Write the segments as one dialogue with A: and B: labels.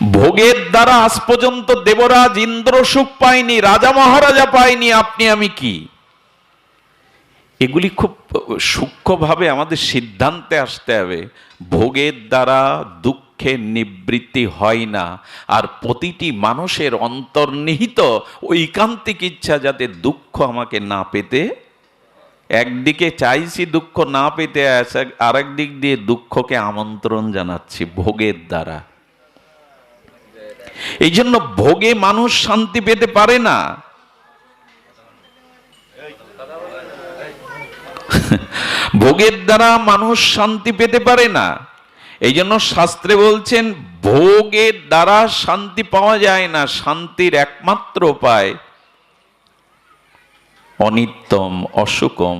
A: ভোগের দ্বারা আজ পর্যন্ত দেবরাজ ইন্দ্র সুখ পায়নি, রাজা মহারাজা পায়নি, আপনি আমি কি? এগুলি খুব সূক্ষ্মভাবে আমাদের সিদ্ধান্তে আসতে হবে। ভোগের দ্বারা দুঃখের নিবৃত্তি হয় না, আর প্রতিটি মানুষের অন্তর্নিহিত ঐকান্তিক ইচ্ছা যাতে দুঃখ আমাকে না পেতে, একদিকে চাইছি দুঃখ না পেতে, আর দিক দিয়ে দুঃখকে আমন্ত্রণ জানাচ্ছি ভোগের দ্বারা। এই জন্য ভোগে মানুষ শান্তি পেতে পারে না। ভোগের দ্বারা মানুষ শান্তি পেতে পারে না। এই জন্য শাস্ত্রে বলছেন, ভোগের দ্বারা শান্তি পাওয়া যায় না, শান্তির একমাত্র উপায় অনিত্যম অসুকম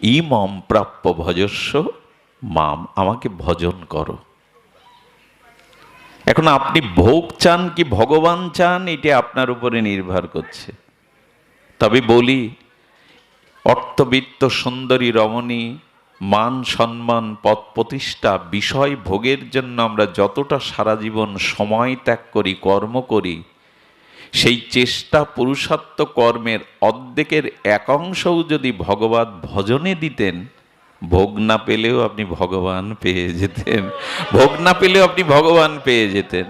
A: ইমম প্রাপ্য ভজস্ব, মাম, আমাকে ভজন করো। এখন আপনি ভোগ চান কি ভগবান চান, এটি আপনার উপরে নির্ভর করছে। তবে বলি, অর্থবিত্ত সুন্দরী রমণী, মান সম্মান, পদ প্রতিষ্ঠা, বিষয় ভোগের জন্য আমরা যতটা সারা জীবন সময় ত্যাগ করি, কর্ম করি, সেই চেষ্টা পুরুষার্থ কর্মের অর্ধেকের একাংশও যদি ভগবত ভজনে দিতেন ভোগ না পেলেও আপনি ভগবান পেয়ে যেতেন। ভোগ না পেলেও আপনি ভগবান পেয়ে যেতেন।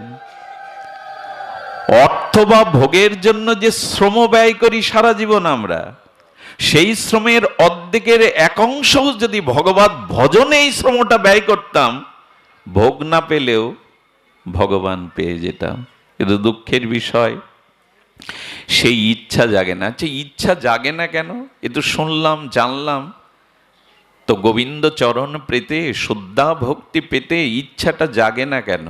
A: অর্থ বা ভোগের জন্য যে শ্রম ব্যয় করি সারা জীবন আমরা, সেই শ্রমের অর্ধেকের একাংশ যদি ভগবত ভজনে এই শ্রমটা ব্যয় করতাম, ভোগ না পেলেও ভগবান পেয়ে যেতাম। কিন্তু দুঃখের বিষয়। সেই ইচ্ছা জাগে না। আচ্ছা ইচ্ছা জাগে না কেন? এ তো শুনলাম, জানলাম। তো গোবিন্দ চরণ পেতে শ্রদ্ধা ভক্তি পেতে ইচ্ছাটা জাগে না কেন?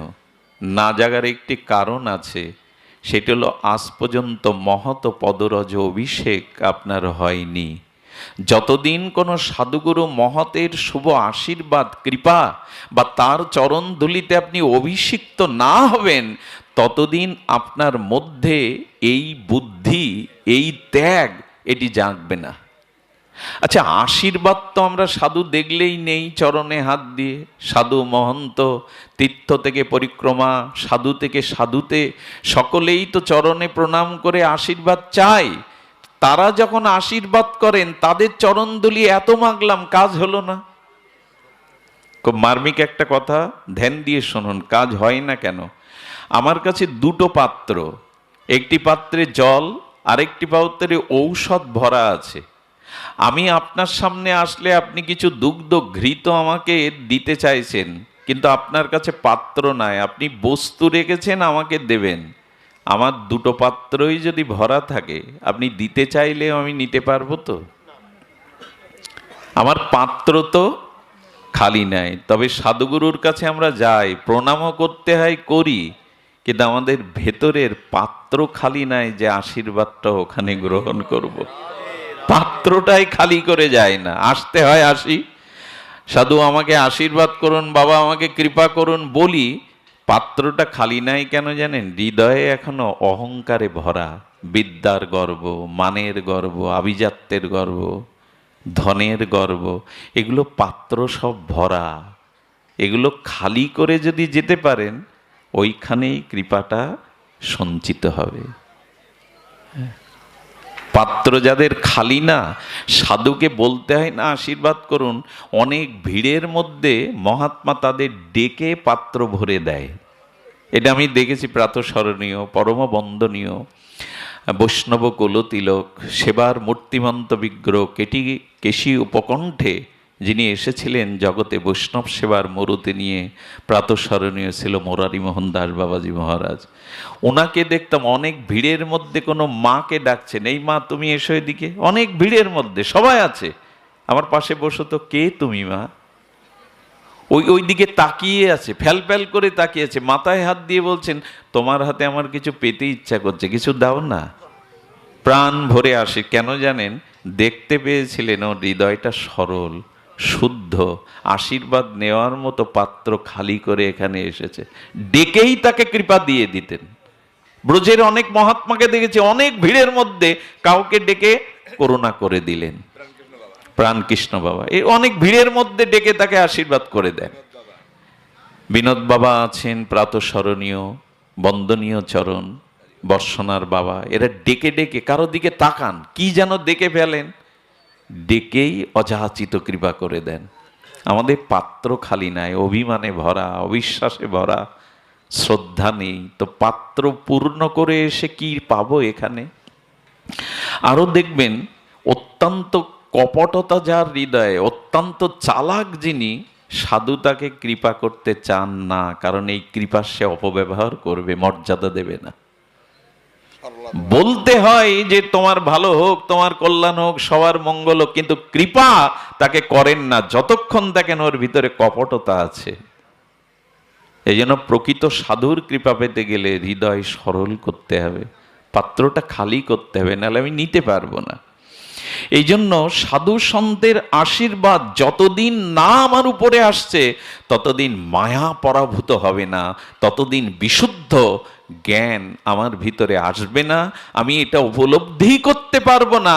A: না জাগার একটি কারণ আছে, সেটি হলো আজ পর্যন্ত মহৎ পদরজ অভিষেক আপনার হয়নি। যতদিন কোনো সাধুগুরু মহতের শুভ আশীর্বাদ, কৃপা বা তার চরণ ধুলিতে আপনি অভিষিক্ত না হবেন, ততদিন আপনার মধ্যে এই বুদ্ধি, এই ত্যাগ, এটি জাগবে না। আচ্ছা আশীর্বাদ তো আমরা সাধু দেখলেই নেই চরণে হাত দিয়ে। সাধু মহন্ত, তীর্থ থেকে পরিক্রমা, সাধু থেকে সাধুতে। সকলেই তো চরণে প্রণাম করে আশীর্বাদ চায় তারা যখন আশীর্বাদ করেন, তাদের চরণদুলি এত মাগলাম, কাজ হলো না। খুব মার্মিক একটা কথা, ধ্যান দিয়ে শুনুন, কাজ হয় না কেন? আমার কাছে দুটো পাত্র, একটি পাত্রে জল, আরেকটি পাত্রে ঔষধ ভরা আছে। আমি আপনার সামনে আসলে আপনি কিছু দুগ্ধ ঘৃত আমাকে দিতে চাইছেন, কিন্তু আপনার কাছে পাত্র নাই। আপনি বস্তু রেখেছেন, আমাকে দেবেন। আমার দুটো পাত্রই যদি ভরা থাকে, আপনি দিতে চাইলেও আমি নিতে পারব তো? আমার পাত্র তো খালি নাই, তবে সাধুগুরুর কাছে আমরা যাই, প্রণামও করতে হয়, করি, কিন্তু আমাদের ভেতরের পাত্র খালি নাই যে আশীর্বাদটা ওখানে গ্রহণ করব। পাত্রটাই খালি করে যায় না। আসতে হয় আসি। সাধু আমাকে আশীর্বাদ করুন, বাবা আমাকে কৃপা করুন, বলি, পাত্রটা খালি নাই কেন জানেন? হৃদয়ে এখনও অহংকারে ভরা, বিদ্যার গর্ব, মানের গর্ব, আভিজাত্যের গর্ব, ধনের গর্ব, এগুলো পাত্র সব ভরা। এগুলো খালি করে যদি যেতে পারেন, ওইখানেই কৃপাটা সঞ্চিত হবে। পাত্র যাদের খালি না, সাধুকে বলতে হয়, না, আশীর্বাদ করুন। অনেক ভিড়ের মধ্যে মহাত্মা তাদের ডেকে পাত্র ভরে দেয়। এটা আমি দেখেছি প্রাতঃস্মরণীয় পরম বন্দনীয় বৈষ্ণব কুলতিলক, সেবার মূর্তিমন্ত বিগ্রহ, কেটি, কেশি উপকণ্ঠে যিনি এসেছিলেন জগতে বৈষ্ণব সেবার মরুতে নিয়ে, প্রাতঃস্মরণীয় ছিল মোরারি মোহন দাস বাবাজি মহারাজ। ওনাকে দেখতাম অনেক ভিড়ের মধ্যে কোনো মাকে ডাকছেন। এই মা, তুমি এসো এদিকে। অনেক ভিড়ের মধ্যে, সবাই আছে। আমার পাশে বসো তো, কে তুমি মা? ওই ওই দিকে তাকিয়ে আছে, ফ্যাল ফ্যাল করে তাকিয়ে আছে, মাথায় হাত দিয়ে বলছেন, তোমার হাতে আমার কিছু পেতে ইচ্ছা করছে, কিছু দাও না। প্রাণ ভরে আসে, কেন জানেন? দেখতে পেয়েছিলেন ও, হৃদয়টা সরল। শুদ্ধ, আশীর্বাদ নেওয়ার মতো পাত্র খালি করে এখানে এসেছে। ডেকেই তাকে কৃপা দিয়ে দিতেন। ব্রজের অনেক মহাত্মাকে দেখেছি, অনেক ভিড়ের মধ্যে কাউকে ডেকে করুণা করে দিলেন। প্রাণকৃষ্ণ বাবা এই অনেক ভিড়ের মধ্যে ডেকে তাকে আশীর্বাদ করে দেন। বিনোদ বাবা আছেন, প্রাতঃস্মরণীয়, বন্দনীয় চরণ, বর্ষনার বাবা, এরা ডেকে ডেকে কারও দিকে তাকান, কি যেন ডেকে ফেলেন। ডেকেই অযাচিত কৃপা করে দেন। আমাদের পাত্র খালি নাই, অভিমানে ভরা, অবিশ্বাসে ভরা, শ্রদ্ধা নেই। তো পাত্র পূর্ণ করে এসে কি পাবো এখানে? আরও দেখবেন, অত্যন্ত কপটতা যার হৃদয়ে, অত্যন্ত চালাক যিনি, সাধু তাকে কৃপা করতে চান না, কারণ এই কৃপা সে অপব্যবহার করবে, মর্যাদা দেবে না। বলতে হয় যে তোমার ভালো হোক, তোমার কল্যাণ হোক, সবার মঙ্গল হোক, কিন্তু কৃপা তাকে করেন না। যতক্ষণ দেখেন ওর ভিতরে কপটতা আছে। এই জন্য প্রকৃত সাধুর কৃপা পেতে গেলে হৃদয় সরল করতে হবে। পাত্রটা খালি করতে হবে, নাহলে আমি নিতে পারব না। এই জন্য সাধু সন্তের আশীর্বাদ যতদিন না আমার উপরে আসছে, ততদিন মায়া পরাভূত হবে না, ততদিন বিশুদ্ধ জ্ঞান আমার ভিতরে আসবে না আমি এটা উপলব্ধি করতে পারব না।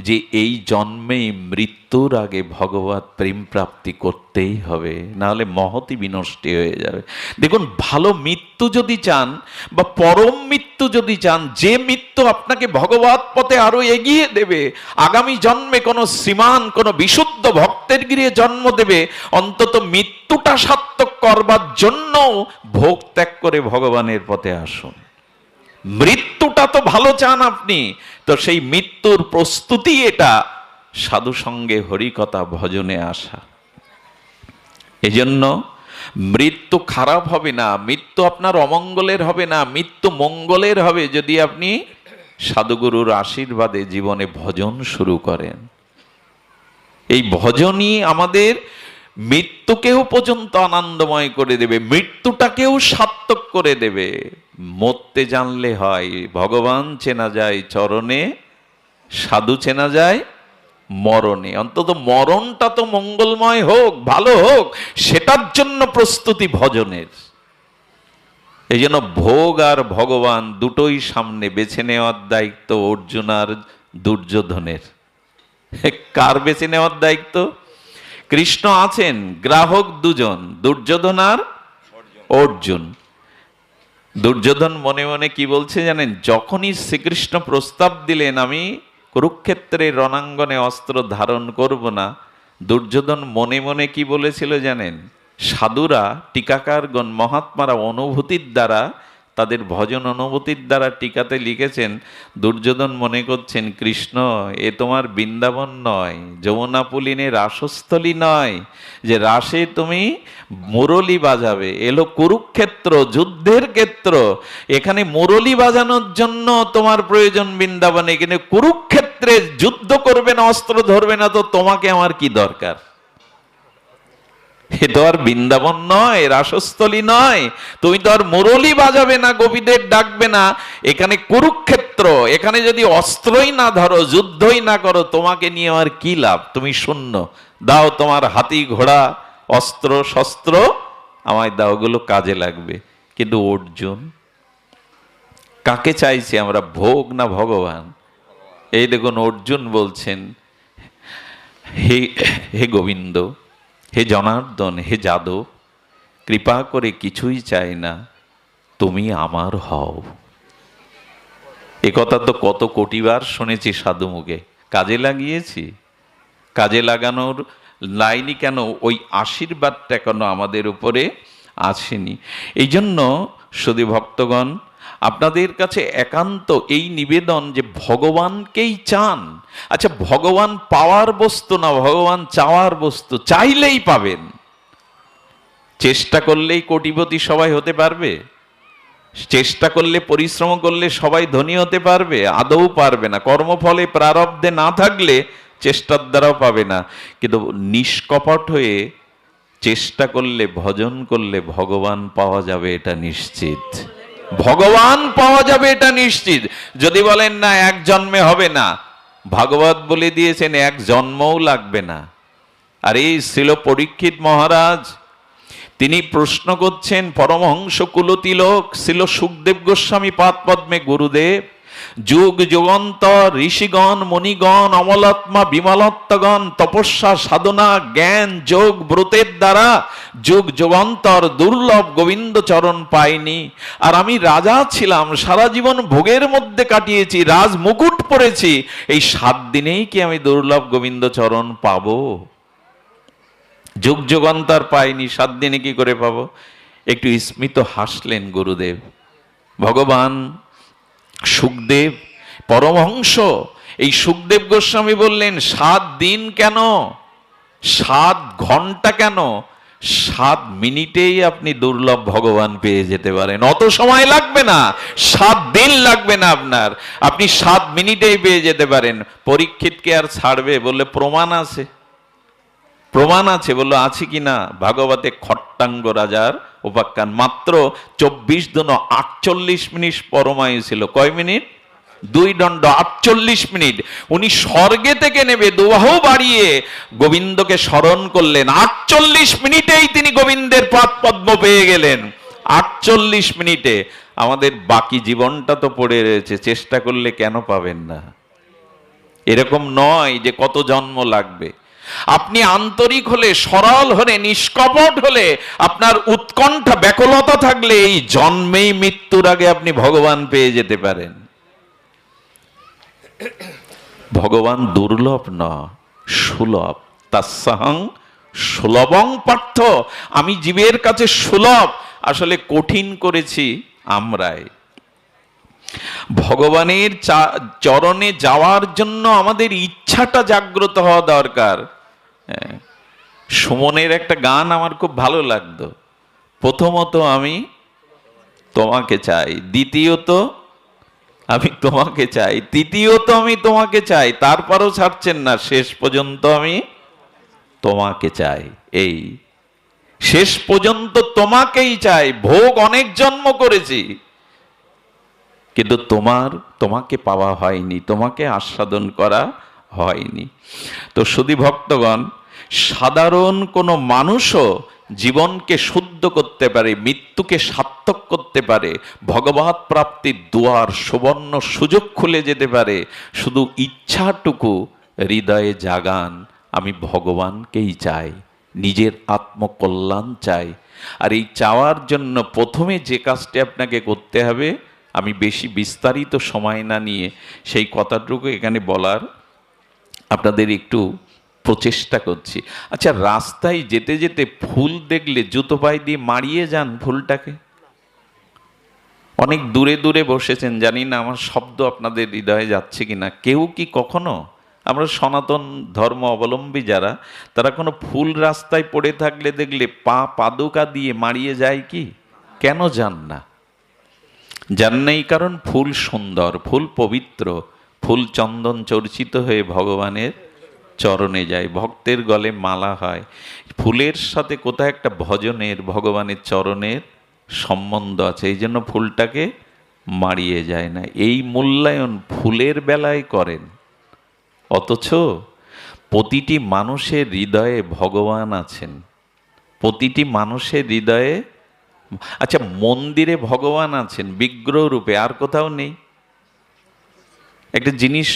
A: যে এই জন্মেই মৃত্যুর আগে ভগবত প্রেম প্রাপ্তি করতেই হবে, নাহলে মহতি বিনষ্টি হয়ে যাবে। দেখুন, ভালো মৃত্যু যদি চান বা পরম মৃত্যু যদি চান, যে মৃত্যু আপনাকে ভগবত পথে আরও এগিয়ে দেবে, আগামী জন্মে কোনো শ্রীমান, কোনো বিশুদ্ধ ভক্তের গৃহে জন্ম দেবে, অন্তত মৃত্যুটা সার্থক করবার জন্য ভোগ ত্যাগ করে ভগবানের পথে আসুন। মৃত্যুটা তো ভালো চান আপনি। তো সেই মৃত্যুর প্রস্তুতি এটা সাধু সঙ্গে হরিকথা ভজনে আসা। এজন্য মৃত্যু খারাপ হবে না, মৃত্যু আপনার অমঙ্গলের হবে না, মৃত্যু মঙ্গলের হবে যদি আপনি সাধুগুরুর আশীর্বাদে জীবনে ভজন শুরু করেন। এই ভজনই আমাদের মৃত্যুকেও পর্যন্ত আনন্দময় করে দেবে, মৃত্যুটাকেও সার্থক করে দেবে। মরতে জানলে হয়, ভগবান চেনা যায় চরণে, সাধু চেনা যায় মরণে। অন্তত মরণটা তো মঙ্গলময় হোক, ভালো হোক, সেটার জন্য প্রস্তুতি ভজনের। এই জন্য ভোগ আর ভগবান দুটোই সামনে বেছে নেওয়ার দায়িত্ব অর্জুন আর দুর্যোধনের। কার বেছে নেওয়ার দায়িত্ব? কৃষ্ণ আছেন গ্রাহক দুজন দুর্যোধন আর অর্জুন। দুর্যোধন মনে মনে কি বলছে জানেন, যখনই শ্রীকৃষ্ণ প্রস্তাব দিলেন আমি কুরুক্ষেত্রের রণাঙ্গনে অস্ত্র ধারণ করব না, দুর্যোধন মনে মনে কি বলেছিল জানেন, সাধুরা, টিকাকারগণ, মহাত্মারা অনুভূতির দ্বারা তাদের ভজন অনুভূতির দ্বারা টিকাতে লিখেছেন, দুর্যোধন মনে করছেন, কৃষ্ণ, এ তোমার বৃন্দাবন নয় যমুনা পুলিনে রাসস্থলী নয়, যে রাসে তুমি মুরলি বাজাবে, এলো কুরুক্ষেত্র, যুদ্ধের ক্ষেত্র, এখানে মুরলি বাজানোর জন্য তোমার প্রয়োজন বৃন্দাবনে কিন্তু কুরুক্ষেত্রে যুদ্ধ করবে না, অস্ত্র ধরবে না, তো তোমাকে আমার কি দরকার? এ তো আর বৃন্দাবন নয় রাসস্থলী নয়। তুমি তো আর মুরলি বাজাবে না, গোপীদের ডাকবে না। এখানে কুরুক্ষেত্র, এখানে যদি অস্ত্রই না ধরো, যুদ্ধই না করো, তোমাকে নিয়ে আমার কি লাভ? তুমি শূন্য। দাও তোমার হাতি ঘোড়া, অস্ত্র, শস্ত্র, আমায় দাও, ওগুলো কাজে লাগবে। কিন্তু অর্জুন, কাকে চাইছি আমরা, ভোগ না ভগবান? এই দেখুন, অর্জুন বলছেন, হে হে গোবিন্দ হে জনার্দন, হে যাদব কৃপা করে কিছুই চাই না, তুমি আমার হও। এ কথা তো কত কোটিবার শুনেছি সাধু মুখে। কাজে লাগিয়েছি? কাজে লাগানোর লাইনই কেন ওই আশীর্বাদটা কেন আমাদের উপরে আসেনি? এই জন্য শুধু ভক্তগণ আপনাদের কাছে একান্ত এই নিবেদন যে ভগবানকেই চান। আচ্ছা ভগবান পাওয়ার বস্তু না, ভগবান চাওয়ার বস্তু চাইলেই পাবেন। চেষ্টা করলেই কোটিপতি সবাই হতে পারবে। চেষ্টা করলে, পরিশ্রম করলে সবাই ধনী হতে পারবে, আদৌ পারবে না। কর্মফলে প্রারব্ধে না থাকলে চেষ্টার দ্বারাও পাবে না। কিন্তু নিষ্কপট হয়ে চেষ্টা করলে, ভজন করলে ভগবান পাওয়া যাবে, এটা নিশ্চিত। ভগবান পাওয়া যাবে এটা নিশ্চিত। যদি বলেন না, এক জন্মে হবে না, ভাগবত বলে দিয়েছেন, এক জন্মও লাগবে না। আর এই ছিল পরীক্ষিত মহারাজ, তিনি প্রশ্ন করছেন পরমহংস কুলতিলক ছিল সুখদেব গোস্বামী পাদ পদ্মে গুরুদেব যুগ যুগান্তর ঋষিগণ মণিগণ অমলাত্মা বিমলত্বগণ তপস্যা, সাধনা, জ্ঞান, যোগ, ব্রতের দ্বারা যুগ যুগান্তর দুর্লভ গোবিন্দ চরণ পাইনি। আর আমি রাজা ছিলাম, সারা জীবন ভোগের মধ্যে কাটিয়েছি, রাজ মুকুট পরেছি। এই সাত দিনেই কি আমি দুর্লভ গোবিন্দ চরণ পাবো? যুগ যুগান্তর পাইনি, সাত দিনে কি করে পাবো? একটু স্মিত হাসলেন গুরুদেব। ভগবান সুখদেব, পরমহংস। এই সুখদেব গোস্বামী বললেন, সাত দিন কেন? সাত ঘণ্টা কেন? সাত মিনিটেই আপনি দুর্লভ ভগবান পেয়ে যেতে পারেন। অত সময় লাগবে না, সাত দিন লাগবে না আপনার। আপনি সাত মিনিটেই পেয়ে যেতে পারেন। পরীক্ষিতকে আর ছাড়বে? বললে, প্রমাণ আছে। প্রমাণ আছে। বলল, আছে কি না? ভাগবতে খট্টাঙ্গ রাজার উপাখ্যান মাত্র চব্বিশ দিন আটচল্লিশ মিনিট পরমায়ু ছিল। কয় মিনিট? দুই দণ্ড আটচল্লিশ মিনিট। উনি স্বর্গে থেকে নেবে দুবাহু বাড়িয়ে গোবিন্দকে স্মরণ করলেন। আটচল্লিশ মিনিটেই তিনি গোবিন্দের পাদ পদ্ম পেয়ে গেলেন। আটচল্লিশ মিনিটে। আমাদের বাকি জীবনটা তো পড়ে রয়েছে। চেষ্টা করলে কেন পাবেন না? এরকম নয় যে কত জন্ম লাগবে। আপনি আন্তরিক হলে, সরল হলে, নিষ্কপট হলে, আপনার উৎকণ্ঠা ব্যাকুলতা থাকলে এই জন্মেই মৃত্যুর আগে আপনি ভগবান পেয়ে যেতে পারেন। ভগবান দুর্লভ ন, সুলভ তাসাহং সুলভং পার্থ। আমি জীবের কাছে সুলভ, আসলে কঠিন করেছি আমরাই। ভগবানের চরণে যাওয়ার জন্য আমাদের ইচ্ছাটা জাগ্রত হওয়া দরকার। সুমনের একটা গান আমার খুব ভালো লাগতো। প্রথমত আমি তোমাকে চাই, দ্বিতীয়ত আমি তোমাকে চাই, তৃতীয়ত আমি তোমাকে চাই, তারপরও ছাড়ছেন না, শেষ পর্যন্ত আমি তোমাকে চাই, এই। শেষ পর্যন্ত তোমাকেই চাই, ভোগ অনেক জন্ম করেছি। কিন্তু তোমার, তোমাকে পাওয়া হয়নি, তোমাকে আস্বাদন করা হয়নি। তো সুধী ভক্তগণ সাধারণ কোনো মানুষও জীবনকে শুদ্ধ করতে পারে, মৃত্যুকে সার্থক করতে পারে ভগবত প্রাপ্তির দুয়ার সুবর্ণ সুযোগ খুলে যেতে পারে, শুধু ইচ্ছাটুকু হৃদয়ে জাগান, আমি ভগবানকেই চাই, নিজের আত্মকল্যাণ চাই। আর এই চাওয়ার জন্য প্রথমে যে কাজটি আপনাকে করতে হবে, আমি বেশি বিস্তারিত সময় না নিয়ে সেই কথাটুকু এখানে বলার। আপনাদের একটু প্রচেষ্টা করছি। আচ্ছা রাস্তায় যেতে যেতে ফুল দেখলে জুতো পায়ে দিয়ে মারিয়ে যান ফুলটাকে? অনেক দূরে দূরে বসেছেন, জানি না আমার শব্দ আপনাদের হৃদয়ে যাচ্ছে কিনা। কেউ কি কখনো? আমরা সনাতন ধর্ম অবলম্বী যারা, তারা কোনো ফুল রাস্তায় পড়ে থাকলে দেখলে পা পাদুকা দিয়ে মারিয়ে যায় কি? কেন যান না? যার নেই কারণ ফুল সুন্দর, ফুল পবিত্র, ফুল চন্দন চর্চিত হয়ে ভগবানের চরণে যায়, ভক্তের গলে মালা হয়। ফুলের সাথে কোথায় একটা ভজনের, ভগবানের চরণের সম্বন্ধ আছে? এই জন্য ফুলটাকে মারিয়ে যায় না। এই মূল্যায়ন ফুলের বেলায় করেন। অথচ প্রতিটি মানুষের হৃদয়ে ভগবান আছেন। প্রতিটি মানুষের হৃদয়ে আচ্ছা মন্দিরে ভগবান আছেন, বিগ্রহ রূপে, আর কোথাও নেই। একটা জিনিস